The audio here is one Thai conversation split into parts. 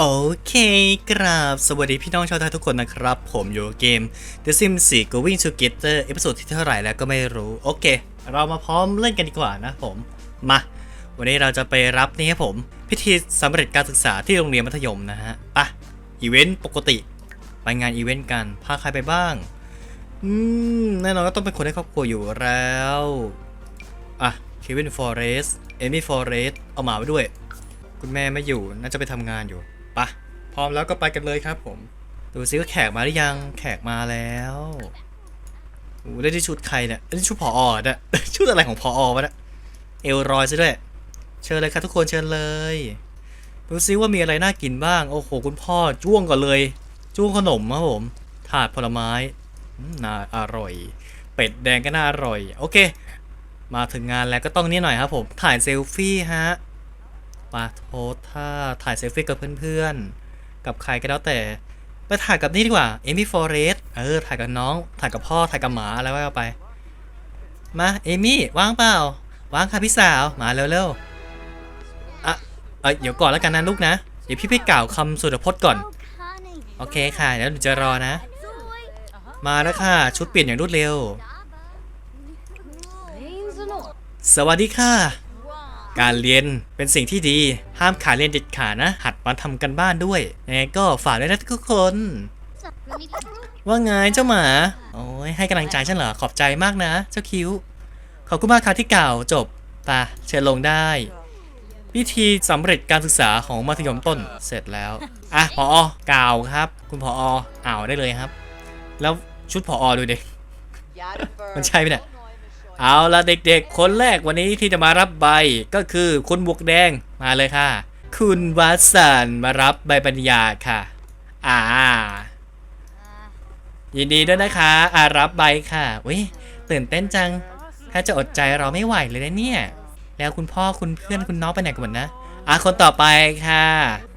โอเคกราบ สวัสดีพี่น้องชาวไทยทุกคนนะครับ ผมอยู่กับเกม The Sims 4 Going Together เอพิโซดที่เท่าไหร่แล้วก็ไม่รู้ โอเค เรามาพร้อมเล่นกันดีกว่านะผม มา วันนี้เราจะไปรับนี่ครับผม พิธีสำเร็จการศึกษาที่โรงเรียนมัธยมนะฮะปะอีเวนต์ปกติ ไปงานอีเวนต์กัน พาใครไปบ้าง อืม แน่นอนก็ต้องเป็นคนในครอบครัวอยู่แล้ว อะเควินฟอเรสเอมี่ฟอเรสเอาหมาไปด้วย คุณแม่ไม่อยู่น่าจะไปทำงานอยู่ ร้อมแล้วก็ไปกันเลยครับผม ดูซิว่าแขกมาหรือยังแขกมาแล้วโอ้ได้ที่ชุดใครเนี่ยได้ชุดผออเนี่ยชุดอะไรของผออวะเนี่ยเอลรอยซะด้วย เชิญเลยครับทุกคนเชิญเลยดูซิว่ามีอะไรน่ากินบ้าง โอ้โห คุณพ่อจ้วงก่อนเลย จ้วงขนมครับผม ถาดผลไม้อืมน่าอร่อย เป็ดแดงก็น่าอร่อย โอเค มาถึงงานแล้วก็ต้องนี่หน่อยครับผม ถ่ายเซลฟี่ฮะปาโพสท่าถ่ายเซลฟี่กับเพื่อนๆ กับใครก็แล้วแต่ไปถ่ายกับนี่ดีกว่าเอมี่ฟอเรสเออถ่ายกับน้อง ถ่ายกับพ่อถ่ายกับหมาอะไรว่าไป มาเอมี่ว่างเปล่าว่างค่ะพี่สาวมาเร็วๆอะเออเดี๋ยวก่อนแล้วกันนะลูกนะ เดี๋ยวพี่ไปกล่าวคำสุดพจน์ก่อน โอเคค่ะเดี๋ยวหนูจะรอนะ มาแล้วค่ะ ชุดเปลี่ยนอย่างรวดเร็ว สวัสดีค่ะ การเรียนเป็นสิ่งที่ดี ห้ามขาดเรียนเด็ดขาดนะ หัดมาทำกันบ้านด้วยยังไงก็ฝากด้วยนะทุกคน ว่าไงเจ้าหมา โอ้ยให้กำลังใจฉันเหรอ ขอบใจมากนะ เจ้าคิ้ว ขอบคุณมากครับที่กล่าวจบไปะเชิญลงได้พิธีสำเร็จการศึกษาของมัธยมต้นเสร็จแล้ว อะพออกล่าวครับ คุณพออ่าวได้เลยครับ แล้วชุดพอดูดิมันใช่ไหมเนี่ย เอาละเด็กๆ คนแรกวันนี้ที่จะมารับใบก็คือคุณบวกแดงมาเลยค่ะ คุณวัสันมารับใบปัญญาค่ะ อ่า ยินดีด้วยนะคะอารับใบค่ะอุ้ยตื่นเต้นจัง ถ้าจะอดใจเราไม่ไหวเลยนะเนี่ย แล้วคุณพ่อคุณเพื่อนคุณน้องไปไหนกันหมดนะอะคนต่อไปค่ะ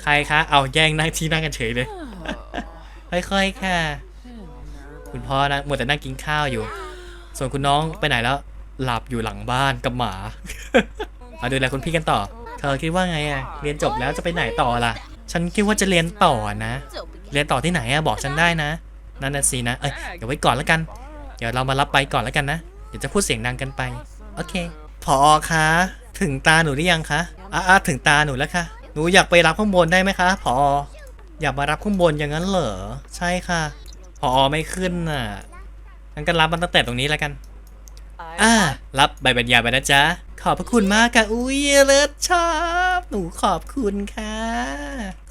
ใครคะเอาแย่งนั่งที่นั่งกันเฉยเลยค่อยๆค่ะ คุณพ่อนะมัวแต่นั่งกินข้าวอยู่ ส่วนคุณน้องไปไหนแล้ว หลับอยู่หลังบ้านกับหมามาดูแลคุณพี่กันต่อ เธอคิดว่าไงอะเรียนจบแล้วจะไปไหนต่อล่ะ ฉันคิดว่าจะเรียนต่อนะ เรียนต่อที่ไหนอะบอกฉันได้นะ นั่นน่ะสินะ เอ้ย เดี๋ยวไว้ก่อนแล้วกัน เดี๋ยวเรามารับไปก่อนแล้วกันนะ เดี๋ยวจะพูดเสียงดังกันไป โอเค พอคะ ถึงตาหนูหรือยังคะอะอะถึงตาหนูแล้วค่ะ หนูอยากไปรับข้างบนได้ไหมคะ พอ อยากมารับข้างบนอย่างนั้นเหรอ ใช่ค่ะ พอไม่ขึ้นน่ะงั้นก็รับมันตั้งแต่ตรงนี้แล้วกัน อ่ารับใบบัญญาไปนะจ๊ะ ขอบพระคุณมากค่ะ อุ้ยเลิศชอบ หนูขอบคุณค่ะ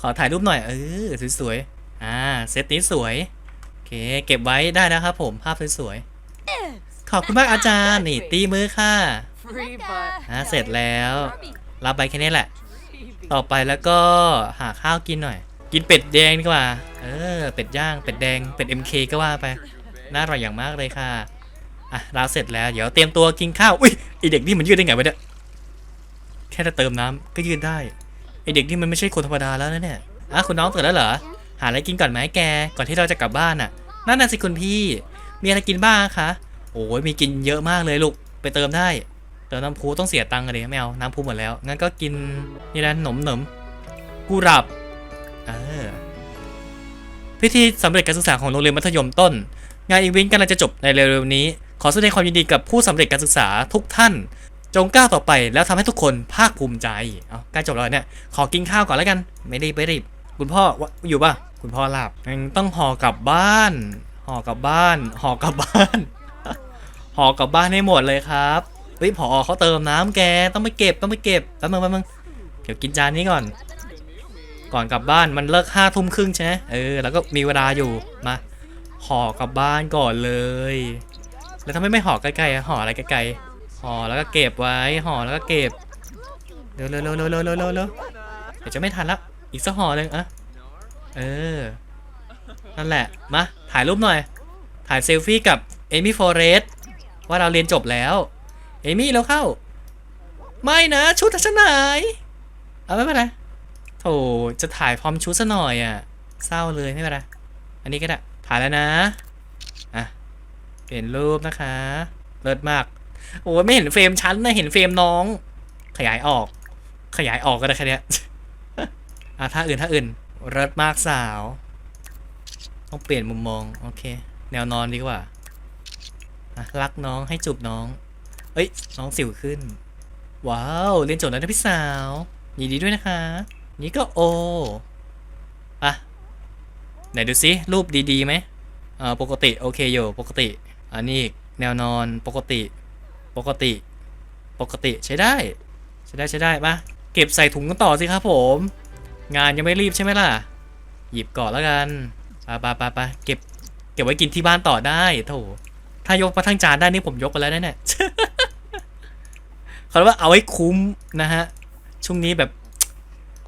ขอถ่ายรูปหน่อย เออ สวยๆ อ่า เซตนี้สวย โอเค เก็บไว้ได้นะครับผม ภาพสวยๆ ขอบคุณมากอาจารย์ นี่ ตีมือค่ะอ่าเสร็จแล้ว รับใบแค่นี้แหละ ต่อไปแล้วก็หาข้าวกินหน่อย กินเป็ดแดงดีกว่า เออ เป็ดย่าง เป็ดแดง เป็ด MK ก็ว่าไป น่าอร่อยอย่างมากเลยค่ะ อะเราเสร็จแล้ว เดี๋ยวเตรียมตัวกินข้าว อุ้ยไอเด็กนี่มันยืดได้ไงวะเนี่ย แค่จะเติมน้ำก็ยืดได้ ไอเด็กนี่มันไม่ใช่คนธรรมดาแล้วนะเนี่ย อะคุณน้องตื่นแล้วเหรอ หาอะไรกินก่อนไหมแก ก่อนที่เราจะกลับบ้านน่ะ นั่นน่ะสิคุณพี่ มีอะไรกินบ้างคะ โอ้ยมีกินเยอะมากเลยลูก ไปเติมได้ เติมน้ำพุต้องเสียตังค์เลยไม่เอา น้ำพุหมดแล้ว งั้นก็กินนี่นะหนมหนมกุหลาบเออพิธีสำเร็จการศึกษาของโรงเรียนมัธยมต้น งานอีเวนต์กำลังจะจบในเร็วๆนี้ ขอแสดงความยินดีกับผู้สำเร็จการศึกษาทุกท่าน จงก้าวต่อไปแล้วทำให้ทุกคนภาคภูมิใจ เอาใกล้จบแล้วเนี่ย ขอกินข้าวก่อนแล้วกัน ไม่รีบไม่รีบ คุณพ่อวะอยู่ป่ะ คุณพ่อหลับต้องห่อกลับบ้าน ห่อกลับบ้าน ห่อกลับบ้าน ห่อกลับบ้านให้หมดเลยครับเฮ้ยพอเขาเติมน้ำแก ต้องไปเก็บ ต้องไปเก็บแป๊บนึงแป๊บนึงเดี๋ยวกินจานนี้ก่อน ก่อนกลับบ้านมันเลิกห้าทุ่มครึ่งใช่ไหมเออ แล้วก็มีเวลาอยู่ มาห่อกลับบ้านก่อนเลย แล้วทำไมไม่ห่อไกลๆห่ออะไรไกลๆห่อแล้วก็เก็บไว้ห่อแล้วก็เก็บเร็วเร็ๆเร็วเร็วเร็วเร็วเร็ดี๋ยวจะไม่ทันละอีกสักห่อหนึ่งอะเออนั่นแหละมาถ่ายรูปหน่อย ถ่ายเซลฟี่กับเอมี่ฟอเรสว่าเราเรียนจบแล้วเอมี่เราเข้า ไม่นะชุดฉันไหนเอาไม่เป็นไรโถจะถ่ายพร้อมชุดซะหน่อยอะเศร้าเลยไม่เป็นไรอันนี้ก็ได้ถ่ายแล้วนะ เปลี่ยนรูปนะคะ เลิศมาก โอ้ไม่เห็นเฟรมฉันนะเห็นเฟรมน้อง ขยายออก ขยายออกก็ได้แค่นี้อะท่าอื่นท่าอื่นเริศมากสาว ต้องเปลี่ยนมุมมอง โอเค แนวนอนดีกว่าอะรักน้องให้จูบน้อง เอ้ย น้องสิวขึ้น ว้าว เรียนจบแล้วนะพี่สาวยินดีด้วยนะคะ นี่ก็โออะไหนดูซิรูปดีๆไหมอ่าปกติ โอเคอยู่ปกติ อันนี้อีกแนวนอนปกติ ปกติ ปกติใช้ได้ ใช้ได้ใช้ได้ปะเก็บใส่ถุงกันต่อสิครับผม งานยังไม่รีบใช่ไหมล่ะ หยิบก่อนแล้วกันไปไปไปไปเก็บ เก็บไว้กินที่บ้านต่อได้โถถ้ายกมาทั้งจานได้นี่ผมยกไปแล้วนะเนี่ยเขาเรียกว่าเอาไว้คุ้มนะฮะ ช่วงนี้แบบ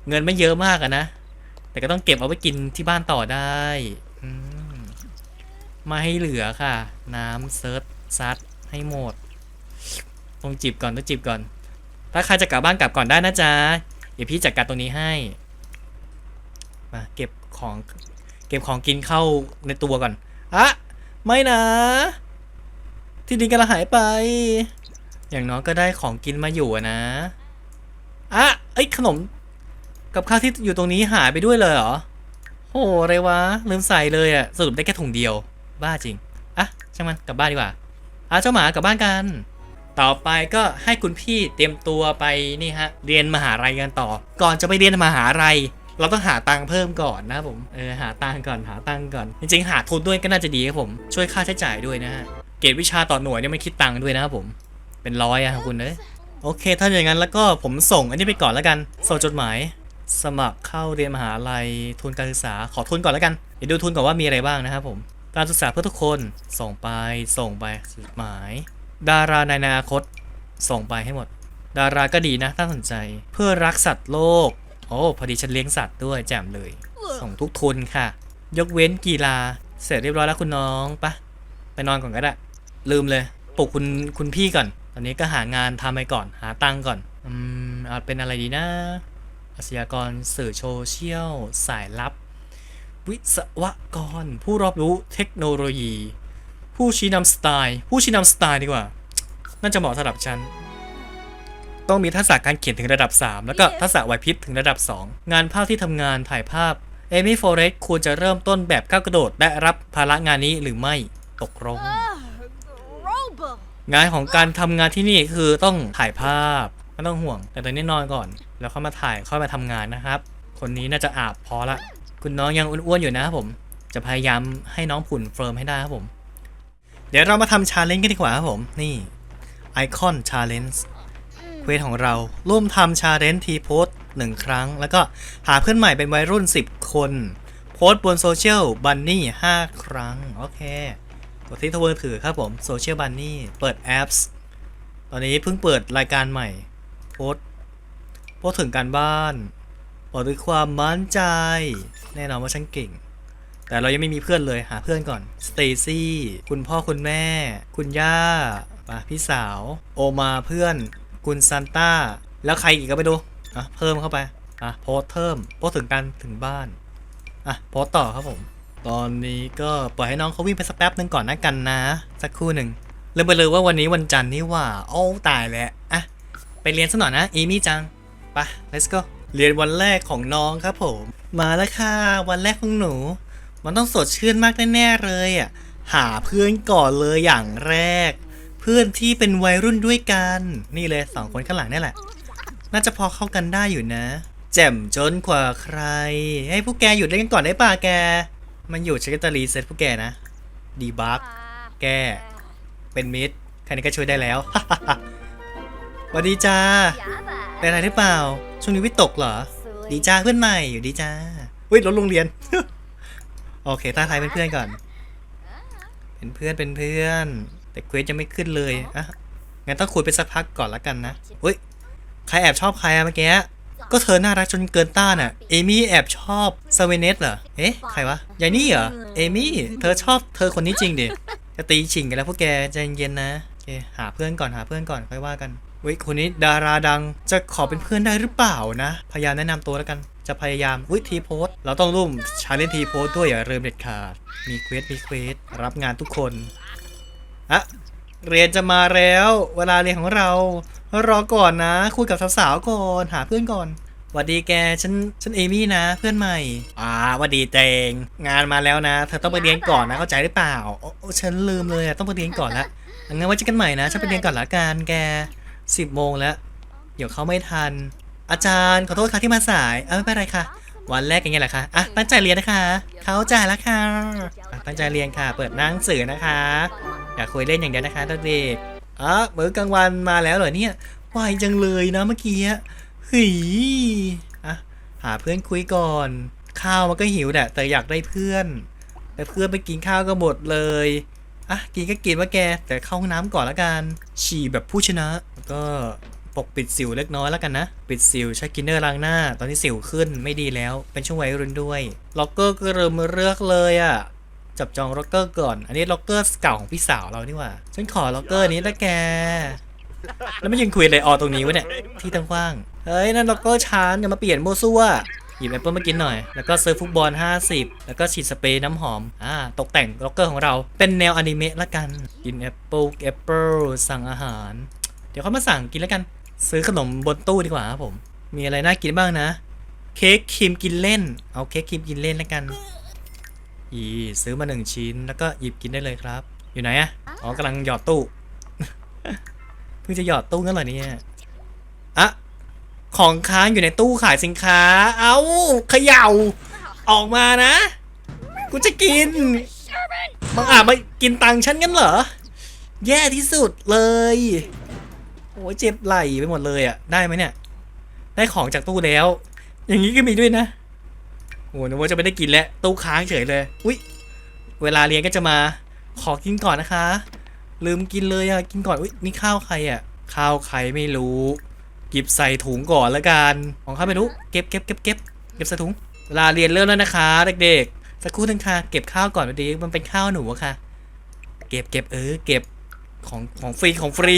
เงินไม่เยอะมากอะนะ แต่ก็ต้องเก็บเอาไว้กินที่บ้านต่อได้อืม มาให้เหลือค่ะ น้ำเซิร์ชซัดให้หมดต้องจิบก่อนต้องจิบก่อน ถ้าใครจะกลับบ้านกลับก่อนได้นะจ๊ะเดี๋ยวพี่จัดการตรงนี้ให้ มาเก็บของเก็บของกินเข้าในตัวก่อนอะไม่นะ ที่ดินกำลังหายไป อย่างน้อยก็ได้ของกินมาอยู่นะอะเอ้ขนม กับข้าวที่อยู่ตรงนี้หายไปด้วยเลยเหรอโหอะไรวะลืมใส่เลยอะสรุปได้แค่ถุงเดียว บ้าจริง อะ ช่างมันกลับบ้านดีกว่าอะเจ้าหมากลับบ้านกัน ต่อไปก็ให้คุณพี่เตรียมตัวไปนี่ฮะ เรียนมหาลัยกันต่อ ก่อนจะไปเรียนมหาลัยเราต้องหาตังค์เพิ่มก่อนนะผม เออหาตังค์ก่อนหาตังค์ก่อน จริงๆ หาทุนด้วยก็น่าจะดีครับผม ช่วยค่าใช้จ่ายด้วยนะฮะ เกรดวิชาต่อหน่วยเนี่ยไม่คิดตังค์ด้วยนะครับผม เป็นร้อยอะครับคุณเอ้ยโอเค ถ้าอย่างนั้นแล้วก็ผมส่งอันนี้ไปก่อนแล้วกัน ส่งจดหมาย สมัครเข้าเรียนมหาลัยทุนการศึกษาขอทุนก่อนแล้วกัน เดี๋ยวดูทุนก่อนว่ามีอะไรบ้างนะครับผม การศึกษาเพื่อทุกคนส่งไปส่งไปจดหมาย ดาราในอนาคต ส่งไปให้หมด ดาราก็ดีนะถ้าสนใจ เพื่อรักสัตว์โลก โอ้พอดีฉันเลี้ยงสัตว์ด้วยแจ่มเลย ส่งทุกทุนค่ะ ยกเว้นกีฬา เสร็จเรียบร้อยแล้วคุณน้องปะไปนอนก่อนก็ได้ ลืมเลยปลุกคุณคุณพี่ก่อน ตอนนี้ก็หางานทำไปก่อน หาตังค์ก่อน อืมเอาเป็นอะไรดีนะอาชญากรสื่อโซเชียลสายลับ วิศวกร ผู้รอบรู้เทคโนโลยี ผู้ชี้นำสไตล์ ผู้ชี้นำสไตล์ดีกว่า น่าจะเหมาะสำหรับฉัน ต้องมีทักษะการเขียนถึงระดับ 3 แล้วก็ทักษะไหวพริบถึงระดับ 2 งานภาพที่ทำงานถ่ายภาพเอมี่โฟเรสควรจะเริ่มต้นแบบก้าวกระโดดและรับภาระงานนี้หรือไม่ตกลงงานของการทำงานที่นี่คือต้องถ่ายภาพไม่ต้องห่วง แต่ตอนนี้นอนก่อน แล้วค่อยมาถ่ายค่อยมาทำงานนะครับ คนนี้น่าจะอาบพอละ คุณน้องยังอ้วนๆอยู่นะครับผม จะพยายามให้น้องผุ่นเฟิร์มให้ได้ครับผม เดี๋ยวเรามาทำชาเลนจ์กันดีกว่าครับผม นี่ไอคอนชาเลนจ์เควสของเราร่วมทำชาเลนจ์ทีโพสหนึ่งครั้ง แล้วก็หาเพื่อนใหม่เป็นวัยรุ่น 10 คน โพสบนโซเชียลบันนี่5ครั้ง โอเค กดที่ทวมือถือครับผมโซเชียลบันนี่เปิดแอปส์ตอนนี้เพิ่งเปิดรายการใหม่ โพสโพสถึงการบ้านบอกด้วยความมั่นใจ แน่นอนว่าฉันเก่ง แต่เรายังไม่มีเพื่อนเลยหาเพื่อนก่อนสเตซี่คุณพ่อคุณแม่ คุณย่าป่ะพี่สาว โอมาเพื่อน คุณซันต้า แล้วใครอีกก็ไปดูอะเพิ่มเข้าไปอะโพสเพิ่มโพสถึงการถึงบ้านอะโพสต่อครับผม ตอนนี้ก็ปล่อยให้น้องเขาวิ่งไปสักแป๊บหนึ่งก่อนนะกันนะ สักครู่หนึ่งลืมไปเลยว่าวันนี้วันจันทร์นี่ว่า โอ้ตายแล้วอะไปเรียนสักหน่อยนะ อีมี่จังไป let's go เรียนวันแรกของน้องครับผม มาแล้วค่ะ วันแรกของหนู มันต้องสดชื่นมากแน่ๆเลยอะหาเพื่อนก่อนเลยอย่างแรก เพื่อนที่เป็นวัยรุ่นด้วยกัน นี่เลยสองคนข้างหลังนี่แหละ น่าจะพอเข้ากันได้อยู่นะ แจ่มจนกว่าใคร ให้พวกแกหยุดเล่นกันก่อนได้ป่ะแก มันอยู่ฉันก็จะรีเซ็ตพวกแกนะดีบักแก เป็นมิดแค่นี้ก็ช่วยได้แล้วส วัสดีจ้าเป็นอะไรหรือเปล่า ช่วงนี้วิตกเหรอ ดีจ้าเพื่อนใหม่อยู่ดีจ้าอุ้ยรถโรงเรียน โอเคท้าทายเป็นเพื่อนก่อน เป็นเพื่อนเป็นเพื่อน แต่เควสยังไม่ขึ้นเลยอะงั้นต้องคุยไปสักพักก่อนละกันนะอุ้ยใครแอบชอบใครอะเมื่อกี้ก็เธอน่ารักจนเกินต้านอะเอมี่แอบชอบซาเวเนสเหรอ เอ๊ะ ใครวะ ยายนี่เหรอ เอมี่ เธอชอบเธอคนนี้จริงดิ จะตีฉิงกันแล้วพวกแกใจเย็นๆนะโอเคหาเพื่อนก่อนหาเพื่อนก่อนค่อยว่ากัน เว้ยคนนี้ดาราดังจะขอเป็นเพื่อนได้หรือเปล่านะ พยายามแนะนำตัวแล้วกัน จะพยายามวิทีโพสเราต้องร่วมชาเลนทีโพสด้วยอย่าลืมเด็ดขาด มีเควสมีเควสรับงานทุกคนอะเรียนจะมาแล้ว เวลาเรียนของเรา รอก่อนนะคุยกับสาวๆก่อนหาเพื่อนก่อนวัดดีแก ฉัน ฉันเอมี่นะ เพื่อนใหม่ อ่าวัดดีเตงงานมาแล้วนะ เธอต้องไปเรียนก่อนนะ เข้าใจหรือเปล่า โอ้ฉันลืมเลยต้องไปเรียนก่อนละงั้นไว้เจอกันใหม่นะ ฉันไปเรียนก่อนละกันแก สิบโมงแล้ว เดี๋ยวเขาไม่ทัน อาจารย์ขอโทษค่ะที่มาสาย เออไม่เป็นไรค่ะ วันแรกอย่างเงี้ยแหละค่ะอะตั้งใจเรียนนะคะ เข้าใจแล้วค่ะอะตั้งใจเรียนค่ะ เปิดหนังสือนะคะ อย่าคุยเล่นอย่างเดียวนะคะเด็กๆอะมื้อกลางวันมาแล้วเหรอเนี่ยไวจังเลยนะเมื่อกี้อะเฮ้ยอะหาเพื่อนคุยก่อน ข้าวมันก็หิวแหละแต่อยากได้เพื่อน แต่เพื่อนไปกินข้าวก็หมดเลย อะกินก็กินว่าแก แต่เข้าห้องน้ำก่อนละกัน ฉี่แบบผู้ชนะแล้วก็ปกปิดสิวเล็กน้อยแล้วกันนะ ปิดสิวใช้กินเนอร์ล้างหน้า ตอนนี้สิวขึ้นไม่ดีแล้ว เป็นช่วงวัยรุ่นด้วย ล็อกเกอร์ก็เริ่มเลือกเลยอะ่ะ จับจองล็อกเกอร์ก่อน อันนี้ล็อกเกอร์เก่าของพี่สาวเรานี่หว่า ฉันขอล็อกเกอร์นี้ละแก แล้วไม่ยังคุยเลยออตรงนี้วะเนี่ย ที่ตั้งกว้าง เฮ้ยนั่นล็อกเกอร์ชานอย่ามาเปลี่ยนโมซั่ว ยิบแอปเปิลมากินหน่อย แล้วก็ซื้อฟุตบอล 50 แล้วก็ฉีดสเปรย์น้ำหอม อ่า ตกแต่งล็อกเกอร์ของเรา เป็นแนวอนิเมะละกัน กินแอปเปิลแอปเปิลสั่งอาหาร เดี๋ยวเขามาสั่งกินแล้วกัน ซื้อขนมบนตู้ดีกว่าครับผม มีอะไรน่ากินบ้างนะ เค้กครีมกินเล่น เอาเค้กครีมกินเล่นแล้วกัน อีซื้อมาหนึ่งชิ้น แล้วก็หยิบกินได้เลยครับ อยู่ไหนอะอ๋อกำลังหยอดตู้ เพิ่งจะหยอดตู้งั้นเหรอเนี่ย อะ ของค้างอยู่ในตู้ขายสินค้า เอ้าเขย่า ออกมานะ กูจะกินบังอาจมากินตังค์ฉันงั้นเหรอ แย่ที่สุดเลย โอ้ยเจ็บไหลไปหมดเลยอะได้ไหมเนี่ย ได้ของจากตู้แล้ว อย่างนี้ก็มีด้วยนะ โอ้นึกว่าจะไม่ได้กินแล้ว ตู้ค้างเฉยเลย อุ๊ยเวลาเรียนก็จะมา ขอกินก่อนนะคะ ลืมกินเลยอะกินก่อน อุ๊ยนี่ข้าวใครอะข้าวใครไม่รู้ หยิบใส่ถุงก่อนละกัน ของข้าไม่รู้ เก็บเก็บเก็บเก็บเก็บใส่ถุง เวลาเรียนเริ่มแล้วนะคะ เด็กๆ สักครู่นึงค่ะ เก็บข้าวก่อนพอดี มันเป็นข้าวหนูอะค่ะ เก็บเก็บเออ เก็บของของฟรีของฟรี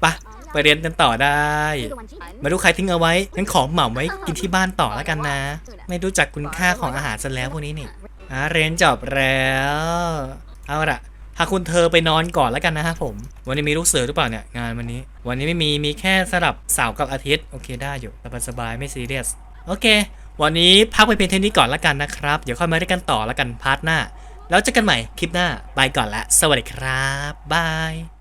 ไปไปเรียนกันต่อได้ ไม่รู้ใครทิ้งเอาไว้งั้นของเหมาไว้กินที่บ้านต่อแล้วกันนะ ไม่รู้จักคุณค่าของอาหารซะแล้วพวกนี้นี่อะเรียนจบแล้ว เอาละ พาคุณเธอไปนอนก่อนแล้วกันนะฮะผม วันนี้มีลูกเสือหรือเปล่าเนี่ยงานวันนี้ วันนี้ไม่มีมีแค่สลับเสาร์กับอาทิตย์โอเคได้อยู่สบายสบายๆไม่ซีเรียสโอเค วันนี้พักไปเพียงเท่านี้ก่อนแล้วกันนะครับ เดี๋ยวค่อยมาด้วยกันต่อแล้วกันพาร์ทหน้า แล้วเจอกันใหม่คลิปหน้า ไปก่อนละ สวัสดีครับบาย